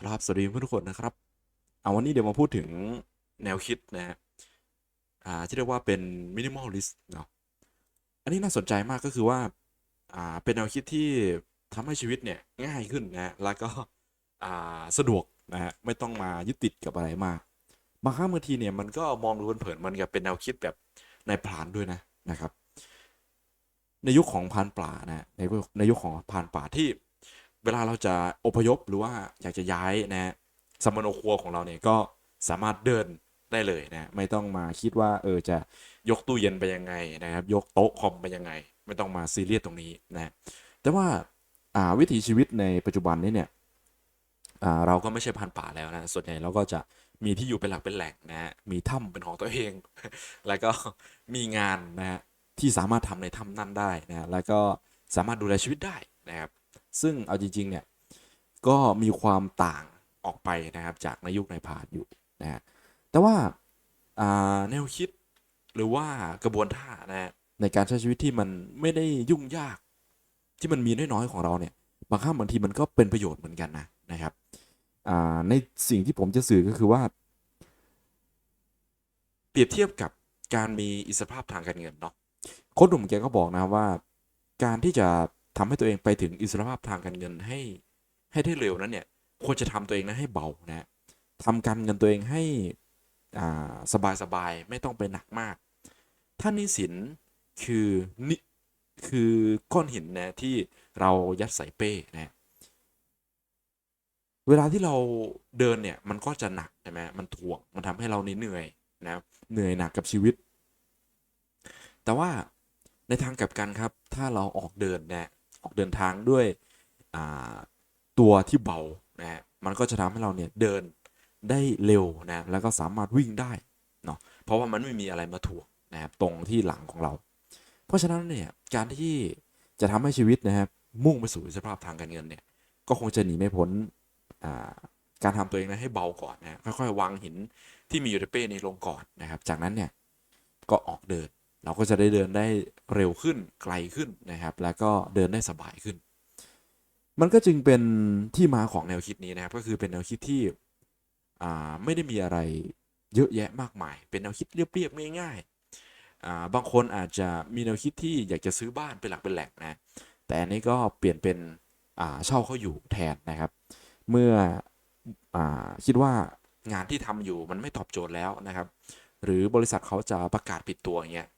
ครับสวัสดีเพื่อนทุกคนนะครับเอาวันนี้เดี๋ยวมาพูดถึงแนวคิดนะฮะอ่าที่เรียกว่าเป็นมินิมอลลิสต์เนาะอันนี้น่าสนใจมากก็คือว่าอ่าเป็นแนวคิดที่ทำให้ชีวิตเนี่ยง่ายขึ้นนะฮะแล้วก็อ่าสะดวกนะฮะไม่ต้องมายึดติดกับอะไรมากบางครั้งบางทีเนี่ยมันก็มองดูเผินๆมันกับเป็นแนวคิดแบบในพลานด้วยนะนะครับ ในยุคของพานป่านะในยุคในยุคของพานป่าที่ เวลาเราจะอพยพหรือว่าอยากจะย้ายนะสมโนครัวของเราเนี่ยก็สามารถเดินได้เลยนะไม่ต้องมาคิดว่าเออจะยกตู้เย็นไปยังไงนะครับ ยกโต๊ะคอมไปยังไง ไม่ต้องมาซีเรียสตรงนี้นะแต่ว่าอ่าวิถีชีวิตในปัจจุบันนี้เนี่ยอ่าเราก็ไม่ใช่พันป่าแล้วนะส่วนใหญ่เราก็จะมีที่อยู่เป็นหลักเป็นแหล่งนะฮะมีถ้ำเป็นของตัวเอง แล้วก็มีงานนะฮะที่สามารถทำในถ้ำนั่นได้นะแล้วก็สามารถดูแลชีวิตได้นะครับ ซึ่งเอาจริง ๆ เนี่ย ก็มีความต่างออกไปนะครับจากในยุคในพานอยู่นะฮะแต่ว่าแนวคิดหรือว่ากระบวนท่านะในการใช้ชีวิตที่มันไม่ได้ยุ่งยาก ที่มันมีน้อยๆของเราเนี่ยบางครั้งบางทีมันก็เป็นประโยชน์เหมือนกันนะนะครับในสิ่งที่ผมจะสื่อก็คือว่า เปรียบเทียบกับการมีอิสรภาพทางการเงินเนาะโค้ชหนุ่มแกก็บอกนะว่า การที่จะ ทำให้ตัวเองไปถึงอิสรภาพทางการเงินให้ให้ได้เร็วนั้นเนี่ยควรจะทำตัวเองนั้นให้เบานะฮะทำการเงินตัวเองให้อ่าสบายไม่ต้องไปหนักมาก ถ้านิสินคือนิคือก้อนหินนะที่เรายัดใส่เป้นะเวลาที่เราเดินเนี่ยมันก็จะหนักใช่ไหมมันถ่วงมันทำให้เราเหนื่อยนะเหนื่อยหนักกับชีวิต แต่ว่าในทางกลับกันครับ ถ้าเราออกเดินนะ ออกเดินทางด้วยตัวที่เบานะฮะมันก็จะทำให้เราเนี่ยเดินได้เร็วนะแล้วก็สามารถวิ่งได้เนาะเพราะว่ามันไม่มีอะไรมาถ่วงนะครับตรงที่หลังของเรา เพราะฉะนั้นเนี่ยการที่จะทำให้ชีวิตนะครับมุ่งไปสู่สภาพทางการเงินเนี่ยก็คงจะหนีไม่พ้นการทำตัวเองนะให้เบาก่อนนะค่อยๆวางหินที่มีอยู่ในเป้ในลงก่อนนะครับ จากนั้นเนี่ยก็ออกเดิน เราก็จะได้เดินได้เร็วขึ้นไกลขึ้นนะครับ แล้วก็เดินได้สบายขึ้น มันก็จึงเป็นที่มาของแนวคิดนี้นะครับ ก็คือเป็นแนวคิดที่ไม่ได้มีอะไรเยอะแยะมากมาย เป็นแนวคิดเรียบๆง่ายๆบางคนอาจจะมีแนวคิดที่อยากจะซื้อบ้านเป็นหลักเป็นแหล่งนะแต่อันนี้ก็เปลี่ยนเป็นเช่าเขาอยู่แทนนะครับ เมื่ออคิดว่างานที่ทำอยู่มันไม่ตอบโจทย์แล้วนะครับ หรือบริษัทเขาจะประกาศปิดตัวอย่างเงี้ย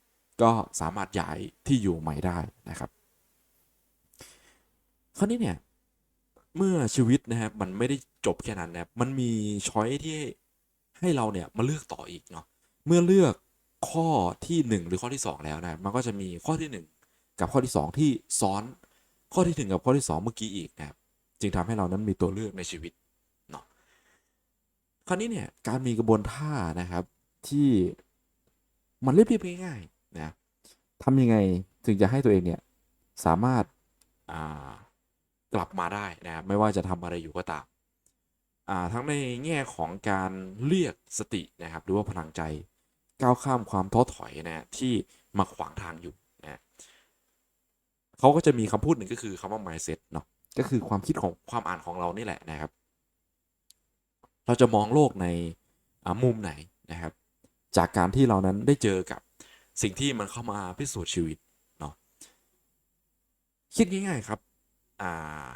ก็สามารถย้ายที่อยู่ใหม่ได้นะครับ คราวนี้เนี่ยเมื่อชีวิตนะครับมันไม่ได้จบแค่นั้นนะครับมันมีช้อยที่ให้เราเนี่ยมาเลือกต่ออีกเนาะเมื่อเลือกข้อที่ 1 หรือข้อที่ 2 แล้วนะมันก็จะมีข้อที่ 1 กับข้อที่ 2 ที่ซ้อนข้อที่ 1 กับข้อที่ 2 เมื่อกี้อีกนะครับจึงทำให้เรานั้นมีตัวเลือกในชีวิตเนาะคราวนี้เนี่ยการมีกระบวนท่านะครับที่มันเรียบๆง่าย นะทำยังไงถึงจะให้ตัวเองเนี่ยสามารถอ่ากลับมาได้นะไม่ว่าจะทำอะไรอยู่ก็ตามอ่าทั้งในแง่ของการเรียกสตินะครับหรือว่าพลังใจก้าวข้ามความท้อถอยนะที่มาขวางทางอยู่นะเขาก็จะมีคำพูดหนึ่งก็คือคำว่า mindset เนาะก็คือความคิดของความอ่านของเรานี่แหละนะครับ เราจะมองโลกในมุมไหนนะครับ จากการที่เรานั้นได้เจอกับ สิ่งที่มันเข้ามาพิสูจน์ชีวิตเนาะคิดง่ายๆครับ อ่า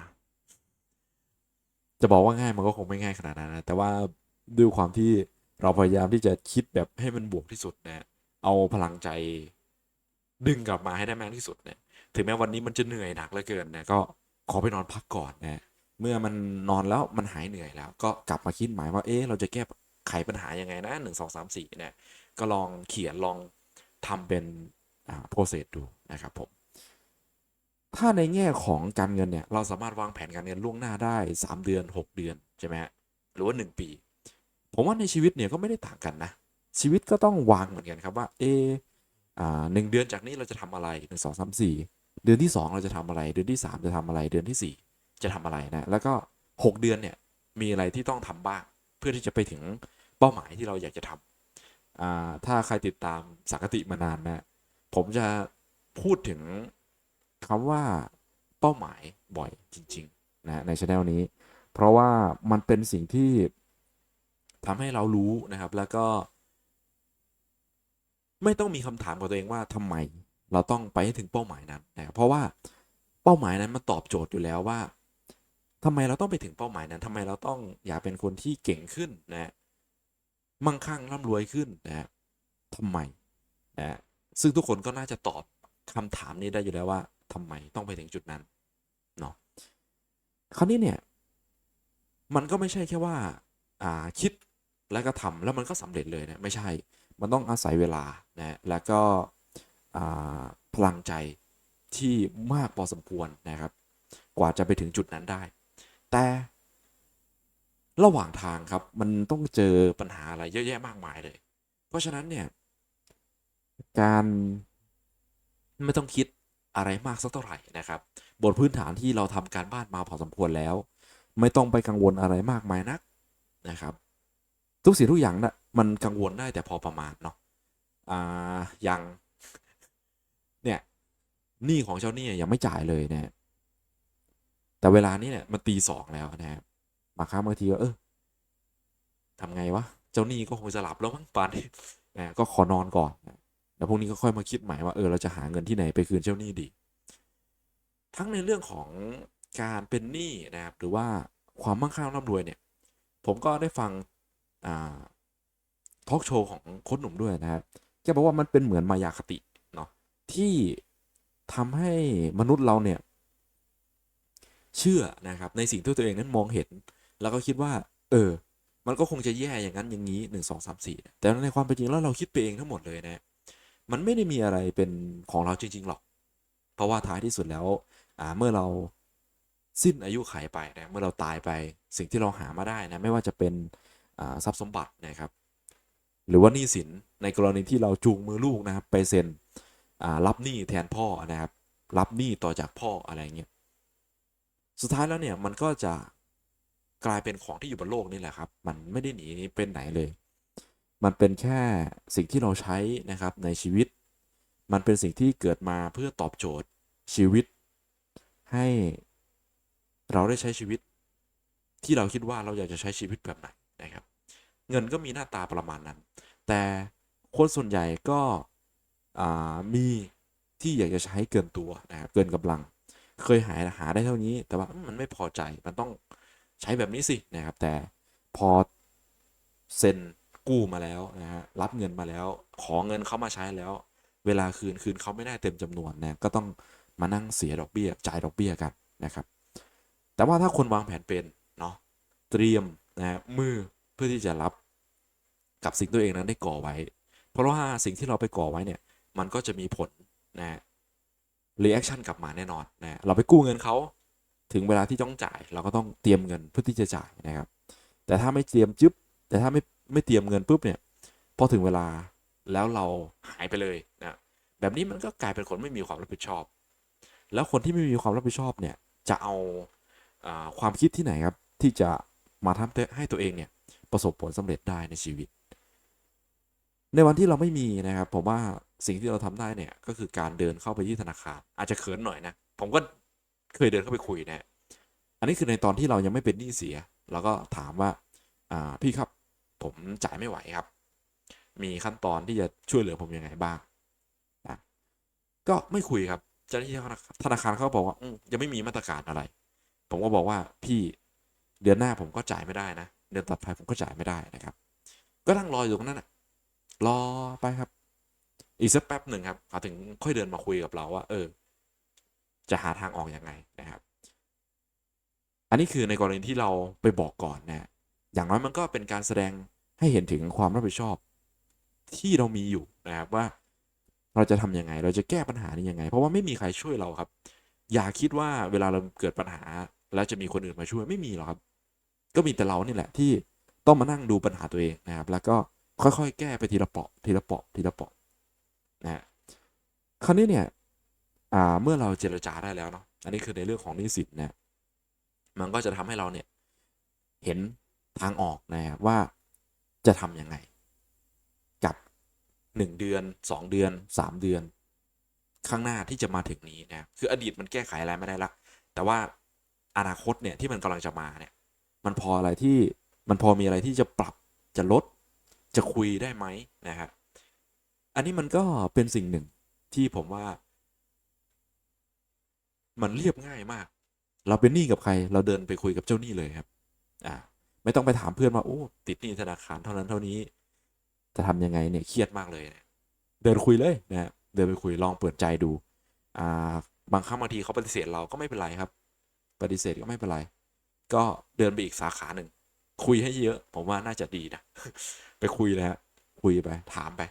จะบอกว่าง่ายมันก็คงไม่ง่ายขนาดนั้นนะแต่ว่าด้วยความที่เราพยายามที่จะคิดแบบให้มันบวกที่สุดนะเอาพลังใจดึงกลับมาให้ได้มากที่สุดเนี่ยถึงแม้วันนี้มันจะเหนื่อยหนักเหลือเกินนะก็ขอไปนอนพักก่อนนะเมื่อมันนอนแล้วมันหายเหนื่อยแล้ว ก็กลับมาคิดหมายว่าเอ๊ะเราจะแก้ไขปัญหายังไงนะหนึ่งสองสามสี่เนี่ยก็ลองเขียนลอง ทำเป็นอ่าโปรเซสดูนะครับผมถ้าในแง่ของการเงินเนี่ยเราสามารถวางแผนการเงินล่วงหน้าได้ 3 เดือน 6 เดือนใช่ไหมฮะหรือว่า 1 ปี ผมว่าในชีวิตเนี่ยก็ไม่ได้ต่างกันนะ ชีวิตก็ต้องวางเหมือนกันครับว่าเอออ่าหนึ่งเดือนจากนี้เราจะทำอะไรหนึ่งสองสามสี่เดือนที่ 2 เราจะทำอะไร เดือนที่ 3 จะทำอะไร เดือนที่ 4 จะทำอะไรนะแล้วก็ 6 เดือนเนี่ยมีอะไรที่ต้องทำบ้าง เพื่อที่จะไปถึงเป้าหมายที่เราอยากจะทำอ่า ถ้าใครติดตามสังกติมานานนะ ผมจะพูดถึงคำว่าเป้าหมายบ่อยจริงๆนะในช anel นี้ เพราะว่ามันเป็นสิ่งที่ทำให้เรารู้นะครับ แล้วก็ ไม่ต้องมีคำถามกับตัวเองว่าทำไมเราต้องไปให้ถึงเป้าหมายนั้นนะครับเพราะว่าเป้าหมายนั้นมันตอบโจทย์อยู่แล้วว่าทำไมเราต้องไปถึงเป้าหมายนั้นทำไมเราต้องอยากเป็นคนที่เก่งขึ้นนะ มั่งคั่งร่ำรวยขึ้นนะทำไมนะซึ่งทุกคนก็น่าจะตอบคำถามนี้ได้อยู่แล้วว่าทำไมต้องไปถึงจุดนั้นเนาะคราวนี้เนี่ยมันก็ไม่ใช่แค่ว่าอ่าคิดแล้วก็ทำแล้วมันก็สำเร็จเลยนะไม่ใช่มันต้องอาศัยเวลานะแล้วก็พลังใจที่มากพอสมควรนะครับ กว่าจะไปถึงจุดนั้นได้ แต่ ระหว่างทางครับ มันต้องเจอปัญหาอะไรเยอะแยะมากมายเลย เพราะฉะนั้นเนี่ย การไม่ต้องคิดอะไรมากสักเท่าไหร่นะครับบทพื้นฐานที่เราทำการบ้านมาพอสมควรแล้ว ไม่ต้องไปกังวลอะไรมากมายนักนะครับ ทุกสิ่งทุกอย่างนะมันกังวลได้แต่พอประมาณเนาะอ่ายังเนี่ยหนี้ของเจ้าหนี้ยังไม่จ่ายเลยนะแต่เวลานี้เนี่ยมันตีสองแล้วนะครับ บางครั้งบางทีก็เออทำไงวะ เจ้าหนี้ก็คงจะหลับแล้วมั้งป่านนี้นะก็ขอนอนก่อนนะแล้วพรุ่งนี้ก็ค่อยมาคิดใหม่ว่าเออเราจะหาเงินที่ไหนไปคืนเจ้าหนี้ดี ทั้งในเรื่องของการเป็นหนี้นะครับหรือว่าความมั่งคั่งร่ำรวยเนี่ย ผมก็ได้ฟังทอล์กโชว์ของโค้ชหนุ่มด้วยนะครับแกบอกว่ามันเป็นเหมือนมายาคติเนาะที่ทำให้มนุษย์เราเนี่ย เชื่อนะครับในสิ่งที่ตัวเองนั้นมองเห็น แล้วก็คิดว่า เออ มันก็คงจะแย่อย่างนั้นอย่างนี้หนึ่งสองสามสี่แต่ในความเป็นจริงแล้วเราคิดไปเองทั้งหมดเลยนะมันไม่ได้มีอะไรเป็นของเราจริง ๆ หรอก เพราะว่าท้ายที่สุดแล้วอ่าเมื่อเราสิ้นอายุไขไปนะเมื่อเราตายไปสิ่งที่เราหามาได้นะไม่ว่าจะเป็นทรัพย์สมบัตินะครับ หรือว่าหนี้สินในกรณีที่เราจูงมือลูกนะครับ ไปเซ็นรับหนี้แทนพ่อนะครับ รับหนี้ต่อจากพ่ออะไรเงี้ยสุดท้ายแล้วเนี่ยมันก็จะ กลายเป็นของที่อยู่บนโลกนี่แหละครับ มันไม่ได้หนีเป็นไหนเลย มันเป็นแค่สิ่งที่เราใช้นะครับในชีวิต มันเป็นสิ่งที่เกิดมาเพื่อตอบโจทย์ชีวิต ให้เราได้ใช้ชีวิต ที่เราคิดว่าเราอยากจะใช้ชีวิตแบบไหนนะครับ เงินก็มีหน้าตาประมาณนั้น แต่คนส่วนใหญ่ก็มีที่อยากจะใช้เกินตัวนะครับเกินกำลัง เคยหาหาได้เท่านี้ แต่ว่ามันไม่พอใจมันต้อง ใช้แบบนี้สินะครับ แต่พอเซ็นกู้มาแล้วนะฮะรับเงินมาแล้ว ขอเงินเขามาใช้แล้ว เวลาคืนคืนเขาไม่ได้เต็มจำนวนนะก็ต้องมานั่งเสียดอกเบี้ยจ่ายดอกเบี้ยกันนะครับ แต่ว่าถ้าคนวางแผนเป็นเนาะเตรียมนะมือเพื่อที่จะรับกับสิ่งตัวเองนั้นได้ก่อไว้ เพราะว่าสิ่งที่เราไปก่อไว้เนี่ยมันก็จะมีผลนะรีแอคชั่นกลับมาแน่นอนนะเราไปกู้เงินเขา ถึงเวลาที่ต้องจ่ายเราก็ต้องเตรียมเงินเพื่อที่จะจ่ายนะครับ แต่ถ้าไม่เตรียมจึ๊บแต่ถ้าไม่ไม่เตรียมเงินปุ๊บเนี่ยพอถึงเวลาแล้วเราหายไปเลยนะแบบนี้มันก็กลายเป็นคนไม่มีความรับผิดชอบ แล้วคนที่ไม่มีความรับผิดชอบเนี่ยจะเอาอาความคิดที่ไหนครับที่จะมาทำให้ตัวเองเนี่ยประสบผลสำเร็จได้ในชีวิต ในวันที่เราไม่มีนะครับผมว่าสิ่งที่เราทำได้เนี่ยก็คือการเดินเข้าไปที่ธนาคาร อาจจะเขินหน่อยนะผมก็ เคยเดินเข้าไปคุยนะอันนี้คือในตอนที่เรายังไม่เป็นหนี้เสีย เราก็ถามว่าพี่ครับผมจ่ายไม่ไหวครับ มีขั้นตอนที่จะช่วยเหลือผมยังไงบ้างนะก็ไม่คุยครับเจ้าหน้าที่ธนาคารเขาบอกว่ายังไม่มีมาตรการอะไร ผมก็บอกว่าพี่เดือนหน้าผมก็จ่ายไม่ได้นะเดือนต่อไปผมก็จ่ายไม่ได้นะครับ ก็นั่งรออยู่ตรงนั้นนะรอไปครับ อีกสักแป๊บหนึ่งครับเขาถึงค่อยเดินมาคุยกับเราว่า เออ จะหาทางออกอยังไงนะครับ อันนี้คือในกรณีที่เราไปบอกก่อนนะอย่างน้อยมันก็เป็นการแสดงให้เห็นถึงความรับผิดชอบ ที่เรามีอยู่นะครับว่าเราจะทํำยังไง เราจะแก้ปัญหานี้ยังไง เพราะว่าไม่มีใครช่วยเราครับ อย่าคิดว่าเวลาเราเกิดปัญหา แล้วจะมีคนอื่นมาช่วยไม่มีหรอกครับ ก็มีแต่เรานี่แหละที่ต้องมานั่งดูปัญหาตัวเองนะครับ แล้วก็ค่อยๆ แก้ไปทีละเปาะทีละเปาะทีละเปาะนะคราวนี้เนี่ย เมื่อเราเจรจาได้แล้วเนาะอันนี้คือในเรื่องของนิสิตเนะมันก็จะทำให้เราเนี่ยเห็นทางออกนะครับว่าจะทำยังไง กับ 1 เดือน 2 เดือน 3 เดือน ข้างหน้าที่จะมาถึงนี้นะคืออดีตมันแก้ไขอะไรไม่ได้ละแต่ว่าอนาคตเนี่ยที่มันกำลังจะมาเนี่ยมันพออะไรที่มันพอมีอะไรที่จะปรับจะลดจะคุยได้ไหมนะฮะอันนี้มันก็เป็นสิ่งหนึ่งที่ผมว่า มันเรียบง่ายมาก เราเป็นหนี้กับใคร เราเดินไปคุยกับเจ้าหนี้เลยครับอ่าไม่ต้องไปถามเพื่อนว่าโอ้ติดหนี้ธนาคารเท่านั้นเท่านี้ จะทำยังไงเนี่ยเครียดมากเลยเนี่ยเดินคุยเลยนะเดินไปคุยลองเปิดใจดูอ่าบางครั้งบางทีเขาปฏิเสธเราก็ไม่เป็นไรครับ ปฏิเสธก็ไม่เป็นไร ก็เดินไปอีกสาขาหนึ่งคุยให้เยอะ ผมว่าน่าจะดีนะ ไปคุยเลยฮะคุยไปถามไป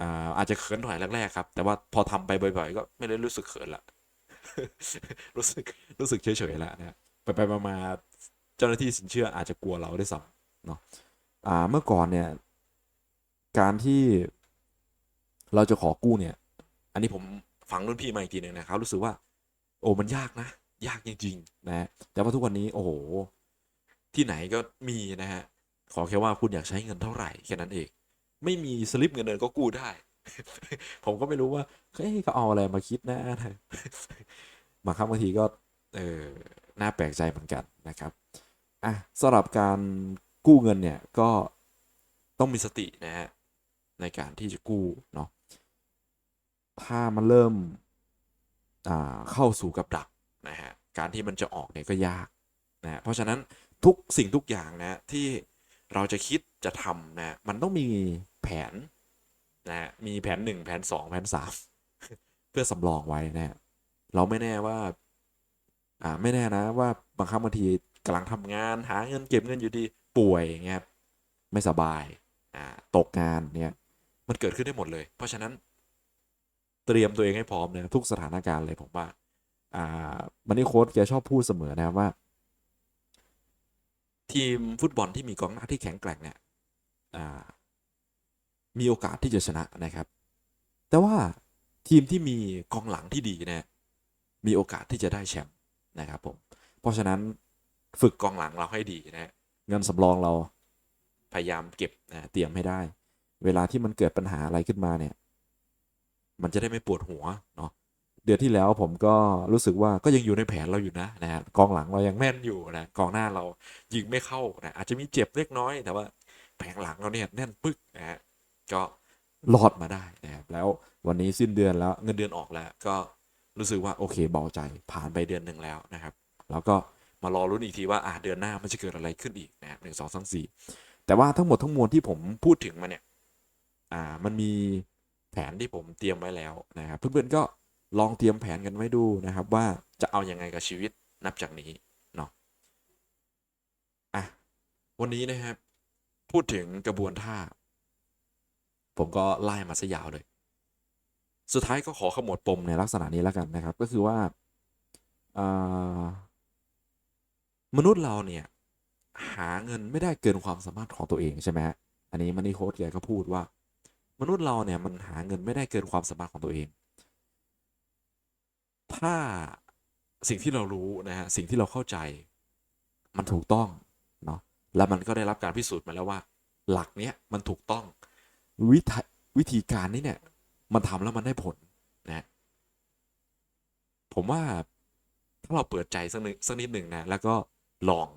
อ่าอาจจะเขินหน่อยแรกๆครับ แต่ว่าพอทำไปบ่อยๆ ก็ไม่ได้รู้สึกเขินละ รู้สึกรู้สึกเฉยๆแหล้วนะไปไปมาเจ้าหน้าที่สินเชื่ออาจจะกลัวเราได้วยซ้ำเนาะอ่าเมื่อก่อนเนี่ย การที่เราจะขอกู้เนี่ย อันนี้ผมฟังรุ่นพี่มาอีกทีหนึ่งนะครับ รู้สึกว่า โอ้มันยากนะ ยากจริงๆนะแต่ว่าทุกวันนี้โอ้โหที่ไหนก็มีนะฮะขอแค่ว่าคุณอยากใช้เงินเท่าไหร่แค่นั้นเอง ไม่มีสลิปเงินเดือนก็กู้ได้ ผมก็ไม่รู้ว่าเฮ้ยเขาเอาอะไรมาคิดนะบางครั้งบางทีก็เออน่าแปลกใจเหมือนกันนะครับอะสำหรับการกู้เงินเนี่ยก็ต้องมีสตินะฮะในการที่จะกู้เนาะถ้ามันเริ่มอ่าเข้าสู่กับดักนะฮะการที่มันจะออกเนี่ยก็ยากนะเพราะฉะนั้นทุกสิ่งทุกอย่างนะที่เราจะคิดจะทำนะมันต้องมีแผน นะฮะมีแผนหนึ่งแผนสองแผนสามเพื่อสำรองไว้นะฮะเราไม่แน่ว่า อ่าไม่แน่นะว่าบางครั้งบางทีกำลังทำงานหาเงินเก็บเงินอยู่ดีป่วยเงี้ยครับไม่สบายอ่าตกงานเนี่ยมันเกิดขึ้นได้หมดเลย เพราะฉะนั้น เตรียมตัวเองให้พร้อมนะทุกสถานการณ์เลยผมว่า อ่ามันนี่โค้ชแกชอบพูดเสมอนะว่า ทีมฟุตบอลที่มีกองหน้าที่แข็งแกร่งเนี่ยอ่า มีโอกาสที่จะชนะนะครับ แต่ว่าทีมที่มีกองหลังที่ดีเนี่ยมีโอกาสที่จะได้แชมป์นะครับผมเพราะฉะนั้นฝึกกองหลังเราให้ดีนะเงินสำรองเราพยายามเก็บนะเตรียมให้ได้ เวลาที่มันเกิดปัญหาอะไรขึ้นมาเนี่ย มันจะได้ไม่ปวดหัวเนาะเดือนที่แล้วผมก็รู้สึกว่าก็ยังอยู่ในแผนเราอยู่นะนะฮะกองหลังเรายังแม่นอยู่นะกองหน้าเรายิงไม่เข้านะอาจจะมีเจ็บเล็กน้อย แต่ว่าแผงหลังเราเนี่ยแน่นปึ๊กนะฮะ ก็รอดมาได้นะครับแล้ววันนี้สิ้นเดือนแล้วเงินเดือนออกแล้ว ก็รู้สึกว่าโอเคเบาใจผ่านไปเดือนหนึ่งแล้วนะครับ แล้วก็มารอรุ้นอีกทีว่าอ่าเดือนหน้ามันจะเกิดอะไรขึ้นอีกนะครับหนึ่งสองสามสี่แต่ว่าทั้งหมดทั้งมวลที่ผมพูดถึงมาเนี่ยอ่ามันมีแผนที่ผมเตรียมไว้แล้วนะครับเพื่อนๆก็ลองเตรียมแผนกันไว้ดูนะครับ ว่าจะเอาอยังไงกับชีวิตนับจากนี้เนาะอะวันนี้นะครับพูดถึงกระบวนท่า ผมก็ไล่มาซะยาวเลย สุดท้ายก็ขอขมวดปมในลักษณะนี้แล้วกันนะครับ ก็คือว่าามนุษย์เราเนี่ย หาเงินไม่ได้เกินความสามารถของตัวเองใช่ไหมฮะอันนี้มันนี่โค้ดแกก็พูดว่า มนุษย์เราเนี่ยมันหาเงินไม่ได้เกินความสามารถของตัวเอง ถ้าสิ่งที่เรารู้นะฮะสิ่งที่เราเข้าใจ มันถูกต้องเนาะแล้วมันก็ได้รับการพิสูจน์มาแล้วว่า หลักเนี้ยมันถูกต้อง วิธีวิธีการนี้เนี่ย มันทำแล้วมันได้ผลนะผมว่าถ้าเราเปิดใจสักนิดสักนิดหนึ่งนะแล้วก็ลอง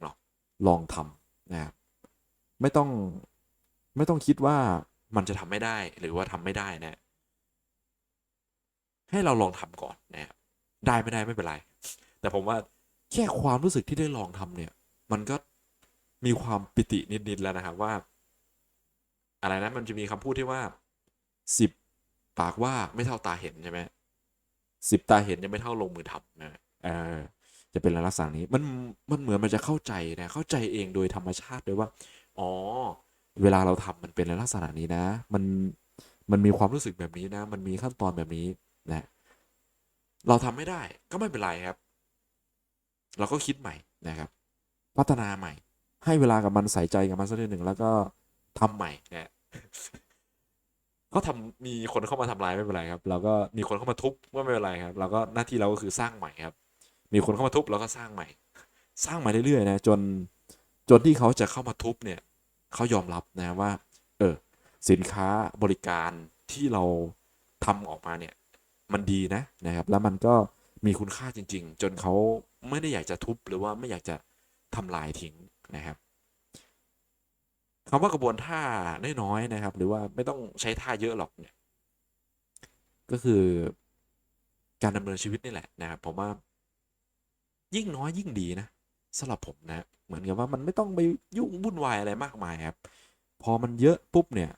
เนาะลองทำนะครับไม่ต้องไม่ต้องคิดว่ามันจะทำไม่ได้หรือว่าทำไม่ได้นะ ให้เราลองทำก่อนนะครับได้ไม่ได้ไม่เป็นไร แต่ผมว่าแค่ความรู้สึกที่ได้ลองทำเนี่ย มันก็มีความปิตินิดๆแล้วนะครับว่า อะไรนะมันจะมีคำพูดที่ว่าสิบปากว่าไม่เท่าตาเห็นใช่ไหมสิบตาเห็นยังไม่เท่าลงมือทำนะเออจะเป็นลักษณะนี้มันมันเหมือนมันจะเข้าใจนะเข้าใจเองโดยธรรมชาติด้วยว่า อ๋อ เวลาเราทำมันเป็นลักษณะนี้นะ มันมันมีความรู้สึกแบบนี้นะ มันมีขั้นตอนแบบนี้นะ เราทำไม่ได้ก็ไม่เป็นไรครับ เราก็คิดใหม่นะครับ พัฒนาใหม่ ให้เวลากับมันใส่ใจกับมันสักนิดหนึ่งแล้วก็ ทำใหม่นะก็ทำมีคนเข้ามาทำลายไม่เป็นไรครับ เราก็มีคนเข้ามาทุบก็ไม่เป็นไรครับ เราก็หน้าที่เราก็คือสร้างใหม่ครับ มีคนเข้ามาทุบเราก็สร้างใหม่ สร้างใหม่เรื่อยๆนะจนจนที่เขาจะเข้ามาทุบเนี่ยเขายอมรับนะว่า เออสินค้าบริการที่เราทำออกมาเนี่ย มันดีนะนะครับ แล้วมันก็มีคุณค่าจริง ๆ จนเขาไม่ได้อยากจะทุบหรือว่าไม่อยากจะทำลายทิ้งนะครับ คำว่ากระบวนท่าน้อยๆนะครับ หรือว่าไม่ต้องใช้ท่าเยอะหรอกเนี่ยก็คือการดำเนินชีวิตนี่แหละนะครับผมว่ายิ่งน้อยยิ่งดีนะสำหรับผมนะเหมือนกับว่ามันไม่ต้องไปยุ่งวุ่นวายอะไรมากมายครับ พอมันเยอะปุ๊บเนี่ย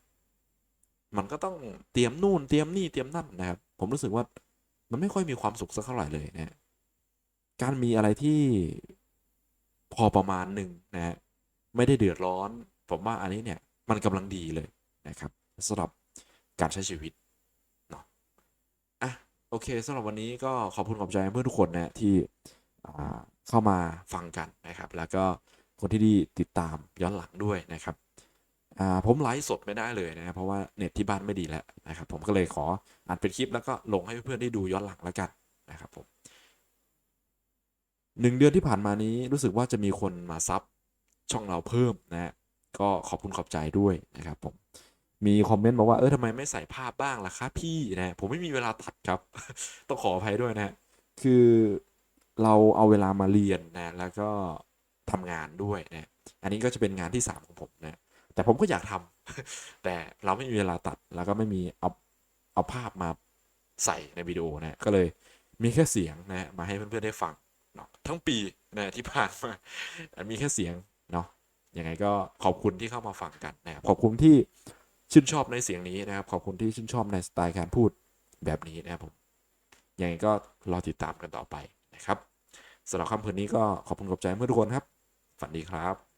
มันก็ต้องเตรียมนู่นเตรียมนี่เตรียมนั่นนะครับ ผมรู้สึกว่ามันไม่ค่อยมีความสุขสักเท่าไหร่เลยนะการมีอะไรที่พอประมาณหนึ่งนะฮะไม่ได้เดือดร้อน ผมว่าอันนี้เนี่ยมันกำลังดีเลยนะครับสำหรับการใช้ชีวิตเนาะอะโอเคสำหรับวันนี้ก็ขอบคุณขอบใจเพื่อนทุกคนนะที่เข้ามาฟังกันนะครับ แล้วก็คนที่ดีติดตามย้อนหลังด้วยนะครับผมไลฟ์สดไม่ได้เลยนะเพราะว่าเน็ตที่บ้านไม่ดีแล้วนะครับ ผมก็เลยขออัดเป็นคลิปแล้วก็ลงให้เพื่อนได้ดูย้อนหลังแล้วกันนะครับผมหนึ่งเดือนที่ผ่านมานี้รู้สึกว่าจะมีคนมาซับช่องเราเพิ่มนะ ก็ขอบคุณขอบใจด้วยนะครับผมมีคอมเมนต์บอกว่าเออทำไมไม่ใส่ภาพบ้างล่ะครับพี่นะผมไม่มีเวลาตัดครับ ต้องขออภัยด้วยนะคือเราเอาเวลามาเรียนนะแล้วก็ทำงานด้วยนะอันนี้ก็จะเป็นงานที่สามของผมนะแต่ผมก็อยากทำแต่เราไม่มีเวลาตัดแล้วก็ไม่มีเอาเอาภาพมาใส่ในวิดีโอนะก็เลยมีแค่เสียงนะมาให้เพื่อนๆได้ฟังเนาะทั้งปีนะที่ผ่านมามีแค่เสียงเนาะ ยังไงก็ขอบคุณที่เข้ามาฟังกันนะครับขอบคุณที่ชื่นชอบในเสียงนี้นะครับขอบคุณที่ชื่นชอบในสไตล์การพูดแบบนี้นะครับผมยังไงก็รอติดตามกันต่อไปนะครับสำหรับคำคืนนี้ก็ขอบคุณขอบใจเพื่อนทุกคนครับ ฝันดีครับ